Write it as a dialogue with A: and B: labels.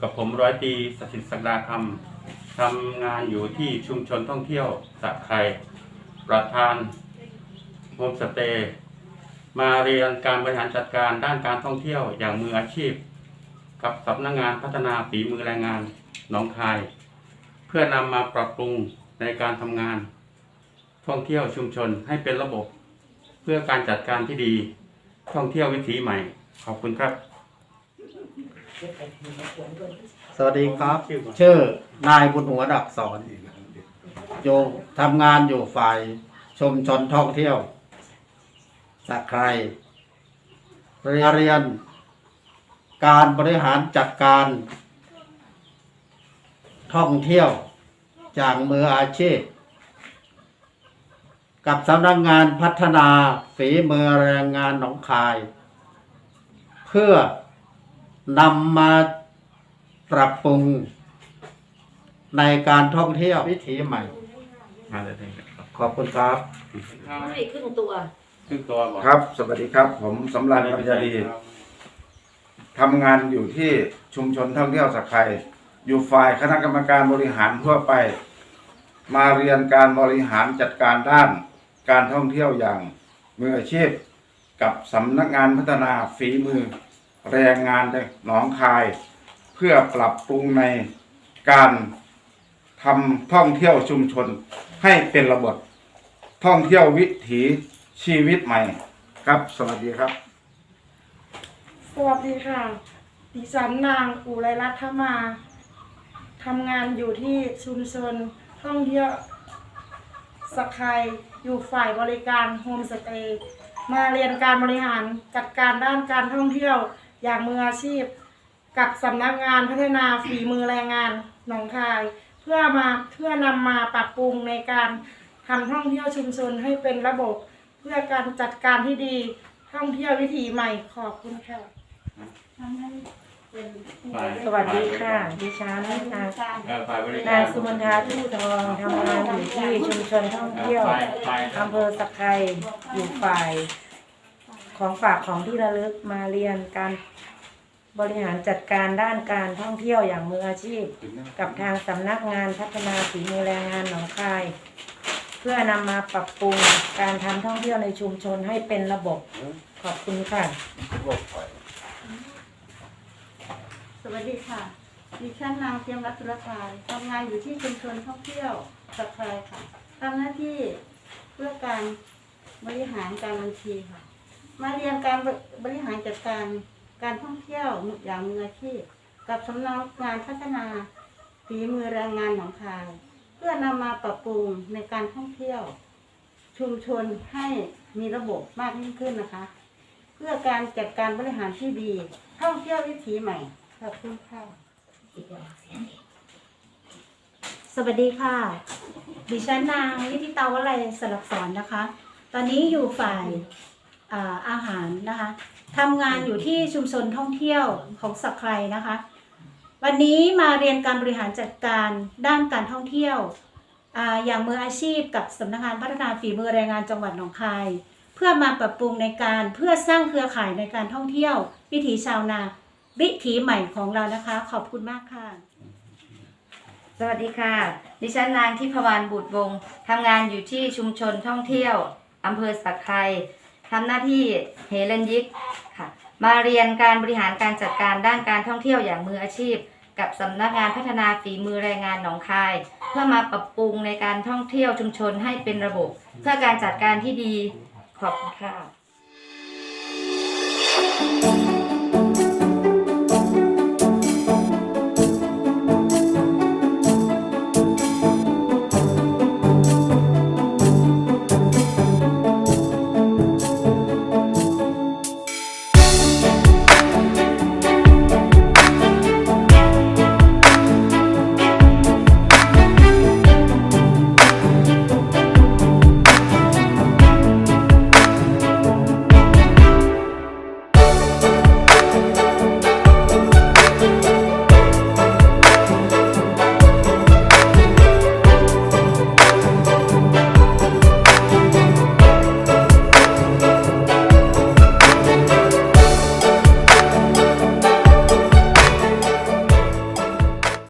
A: กับผมร้อยตีสถิตศักดาคำทำงานอยู่ที่ชุมชนท่องเที่ยวสะไครประธานโฮมสเตย์มาเรียนการบริหารจัดการด้านการท่องเที่ยวอย่างมืออาชีพ กับสำนักงานพัฒนาฝีมือแรงงานหนองคาย เพื่อนำมาปรับปรุงในการทำงาน ท่องเที่ยวชุมชนให้เป็นระบบ เพื่อการจัดการที่ดี ท่องเที่ยววิถีใหม่ ขอบคุณครับ
B: สวัสดีครับ ชื่อนายบุญหัวดักสอนอยู่ทำงานอยู่ฝ่ายชมชนท่องเที่ยวสะใครเรียนเรียน การบริหารจัดการ ท่องเที่ยวจากมืออาชีพ กับสำนักงานพัฒนาฝีมือแรงงานหนองคาย เพื่อ นำมาปรับปรุงในการท่องเที่ยววิถีใหม่
A: มาเลยครับ
B: ขอบคุณครับ
C: ไม่ครึ่งตัว
A: ครึ่งตัวบอก
D: ครับ สวัสดีครับ ผมสำราญปัญญาดีทำงานอยู่ที่ชุมชนท่องเที่ยวสักไครอยู่ฝ่ายคณะกรรมการบริหารทั่วไป มาเรียนการบริหารจัดการด้าน การท่องเที่ยวอย่างมืออาชีพ กับสำนักงานพัฒนาฝีมือ แรงงานหนองคาย เพื่อปรับปรุงในการทำท่องเที่ยวชุมชนให้เป็นระบบท่องเที่ยววิถีชีวิตใหม่ครับ สวัสดีครับ
E: สวัสดีค่ะ ดิฉันนางอุไรรัตน์มาทำงานอยู่ที่ชุมชนท่องเที่ยวสกายอยู่ฝ่ายบริการโฮมสเตย์มาเรียนการบริหารจัดการด้านการท่องเที่ยว อย่างมืออาชีพ กับสำนักงานพัฒนาฝีมือแรงงานหนองคาย เพื่อมาเพื่อนำมาปรับปรุงในการทำท่องเที่ยวชุมชนให้เป็นระบบ เพื่อการจัดการที่ดีท่องเที่ยววิถีใหม่ขอบคุณค่ะ
A: ฝ่าย
C: สวัสดีค่ะ ดิฉันนาง
A: เอ่อฝ่ายบริกา
C: นารงสุมนทาทู่ทองทำงานอยู่ที่ชุมชนท่องเที่ยว
A: ฝ่ายฝ่าย
C: อำเภอสะไครอยู่ฝ่าย ของฝากของที่ระลึกมาเรียนการบริหารจัดการด้านการท่องเที่ยวอย่างมืออาชีพ กับทางสำนักงานพัฒนาฝีมือแรงงานหนองคาย เพื่อนำมาปรับปรุงการทำท่องเที่ยวในชุมชนให้เป็นระบบ ขอบคุณค่ะ
F: สวัสดีค่ะ ดิฉันนางเทียมรัตนพายทำงานอยู่ที่ชุมชนท่องเที่ยวสะพายค่ะทำหน้าที่เพื่อการบริหารการบัญชีค่ะ มาเรียนการบริหารจัดการการท่องเที่ยวอย่างมืออาชีพ กับสำนักงานพัฒนาฝีมือแรงงานหนองคาย เพื่อนำมาปรับปรุงในการท่องเที่ยว ชุมชนให้มีระบบมากยิ่งขึ้นนะคะ เพื่อการจัดการบริหารที่ดี ท่องเที่ยววิถีใหม่ขอบคุณค่ะ
G: สวัสดีค่ะ ดิฉันนางนิติตาวลัยสลักสอนนะคะ ตอนนี้อยู่ฝ่าย อ่าอาหารนะคะทำงานอยู่ที่ชุมชนท่องเที่ยวของสักไครนะคะ วันนี้มาเรียนการบริหารจัดการด้านการท่องเที่ยวออย่างมืออาชีพกับสำนักงานพัฒนาฝีมือแรงงานจังหวัดหนองคาย เพื่อมาปรับปรุงในการเพื่อสร้างเครือข่ายในการท่องเที่ยว วิถีชาวนาวิถีใหม่ของเรานะคะ ขอบคุณมากค่ะ
H: สวัสดีค่ะ ดิฉันนางทิพวรรณบุตรวงศ์ทำงานอยู่ที่ชุมชนท่องเที่ยวอำเภอสักไคร ทำหน้าที่เฮเลนยิกค่ะ มาเรียนการบริหารการจัดการด้านการท่องเที่ยวอย่างมืออาชีพ กับสำนักงานพัฒนาฝีมือแรงงานหนองคาย เพื่อมาปรับปรุงในการท่องเที่ยวชุมชนให้เป็นระบบ เพื่อการจัดการที่ดีขอบคุณค่ะ